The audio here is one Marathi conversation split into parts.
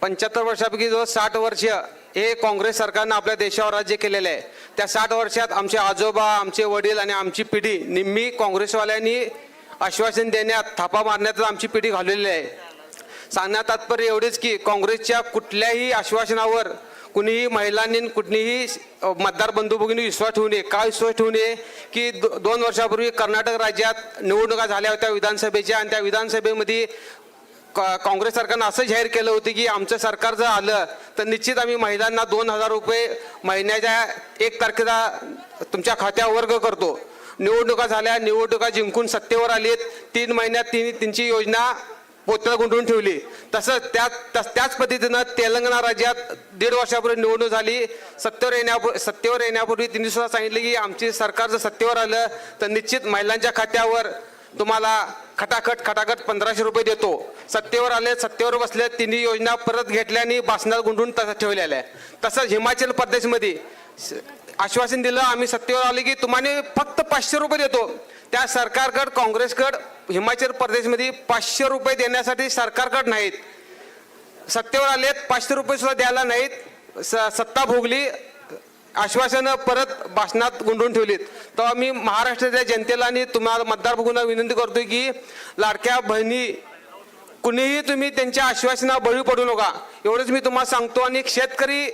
पंच्याहत्तर वर्षापैकी जवळ साठ वर्ष हे काँग्रेस सरकारनं आपल्या देशावर राज्य केलेलं आहे त्या साठ वर्षात आमचे आजोबा आमचे वडील आणि आमची पिढी निम्मी काँग्रेसवाल्यांनी आश्वासन देण्यात थापा मारण्यात आमची पिढी घालवलेली आहे. सांगण्यात तात्पर्य एवढेच की काँग्रेसच्या कुठल्याही आश्वासनावर कुणीही महिलांनी कुठलीही मतदार बंधू भगिनी विश्वास ठेवू नये. का विश्वास ठेवू नये? की दो, दोन वर्षापूर्वी कर्नाटक राज्यात निवडणुका झाल्या होत्या विधानसभेच्या आणि त्या विधानसभेमध्ये काँग्रेस सरकारनं असं जाहीर केलं होतं की आमचं सरकार जर आलं तर निश्चित आम्ही महिलांना दोन हजार रुपये महिन्याच्या एक तारखेला तुमच्या खात्यावर वर्ग करतो. निवडणुका झाल्या निवडणुका जिंकून सत्तेवर आलीत. तीन महिन्यात तिने त्यांची योजना पोतळ गुंतवून ठेवली. तसंच त्याच तस- त्याच पद्धतीनं तेलंगणा राज्यात दीड वर्षापूर्वी निवडणूक झाली. सत्तेवर येण्यापूर्वी सत्तेवर येण्यापूर्वी तिने सुद्धा सांगितले की आमची सरकार जर सत्तेवर आलं तर निश्चित महिलांच्या खात्यावर तुम्हाला खटाखट खटाखट पंधराशे रुपये देतो. सत्तेवर आले सत्तेवर बसले तिन्ही योजना परत घेतल्याने बासनात गुंडून तसं ठेवलेल्या आहे. तसंच हिमाचल प्रदेशमध्ये आश्वासन दिलं आम्ही सत्तेवर आले की तुम्हाला फक्त पाचशे रुपये देतो. त्या सरकारकड काँग्रेसकड हिमाचल प्रदेशमध्ये पाचशे रुपये देण्यासाठी सरकारकड नाहीत. सत्तेवर आलेत पाचशे रुपये सुद्धा द्यायला नाहीत. स- सत्ता भोगली आश्वासनं परत भाषणात गुंडून ठेवलीत. तेव्हा मी महाराष्ट्राच्या जनतेला आणि तुम्हाला मतदार बघून विनंती करतोय की लाडक्या बहिणी कुणीही तुम्ही त्यांच्या आश्वासना बळी पडू नका. एवढंच मी तुम्हाला सांगतो. आणि शेतकरी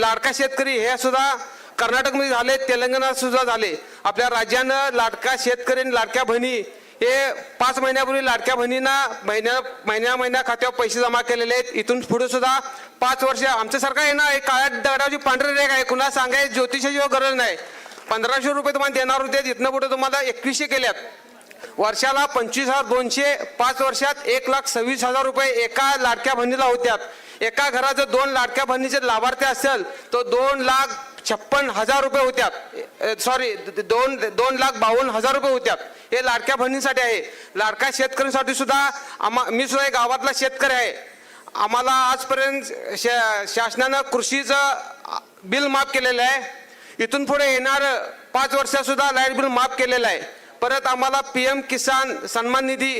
लाडका शेतकरी हे सुद्धा कर्नाटकमध्ये झाले तेलंगणात सुद्धा झाले. आपल्या राज्यानं लाडका शेतकरी आणि लाडक्या बहिणी हे पाच महिन्यापूर्वी लाडक्या बहिणींना महिन्या महिन्या महिन्या खात्यावर पैसे जमा केलेले आहेत. इथून पुढे सुद्धा पाच वर्ष आमचं सरकार आहे ना एक काळ्या दगडाची पांढरे रेख आहे. कुणा सांगाय ज्योतिषाची गरज नाही. पंधराशे रुपये तुम्हाला देणार होते. इथनं पुढे तुम्हाला एकवीसशे केल्यात. वर्षाला पंचवीस हजार दोनशे पाच वर्षात एक लाख सव्वीस हजार रुपये एका लाडक्या बहिणीला होत्यात. एका घराचं दोन लाडक्या बहिणीचे लाभार्थी असेल तर दोन लाख छप्पन हजार रुपये होत्यात सॉरी दोन दोन लाख बावन्न हजार रुपये होत्यात हे लाडक्या बहिणीसाठी आहे. लाडक्या शेतकऱ्यांसाठी सुद्धा आम्हा मी सुद्धा एक गावातला शेतकरी आहे. आम्हाला आजपर्यंत शा शासनानं कृषीचं बिल माफ केलेलं आहे. इथून पुढे येणार पाच वर्षासुद्धा लाइट बिल माफ केलेलं आहे. परत आम्हाला पी एम किसान सन्मान निधी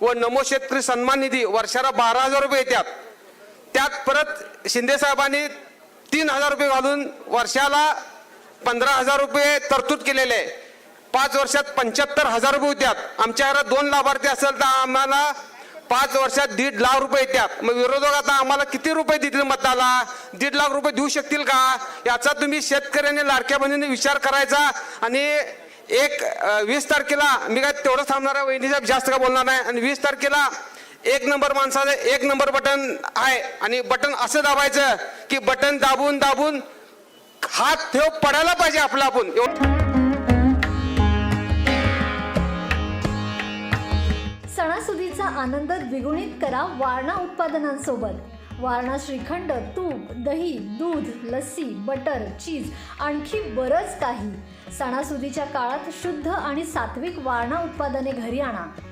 व नमो शेतकरी सन्मान निधी वर्षाला बारा हजार रुपये येतात त्यात परत शिंदे साहेबांनी तीन हजार रुपये घालून वर्षाला पंधरा हजार रुपये तरतूद केलेले आहे. पाच वर्षात पंच्याहत्तर हजार रुपये होत्यात. आमच्या घरात दोन लाभार्थी असेल तर आम्हाला पाच वर्षात दीड लाख रुपये येतात मग विरोधक आता आम्हाला किती रुपये देतील मताला? दीड लाख रुपये देऊ शकतील का? याचा तुम्ही शेतकऱ्यांनी लाडक्या बहिणीने विचार करायचा. आणि एक वीस तारखेला मी काय तेवढं थांबणार आहे वहिनी साहेब जास्त का बोलणार नाही. आणि वीस तारखेला एक नंबर माणसाला एक नंबर बटन आहे. आणि बटन असं दाबायचं की बटन दाबून दाबून हात ठेव पडायला पाहिजे आपला आपण. एवढं. सणासुदीचा आनंद द्विगुणित करा वारणा उत्पादनांसोबत. वारणा श्रीखंड तूप दही दूध लस्सी बटर चीज आणखी बरंच काही. सणासुदीच्या काळात शुद्ध आणि सात्विक वारणा उत्पादने घरी आणा.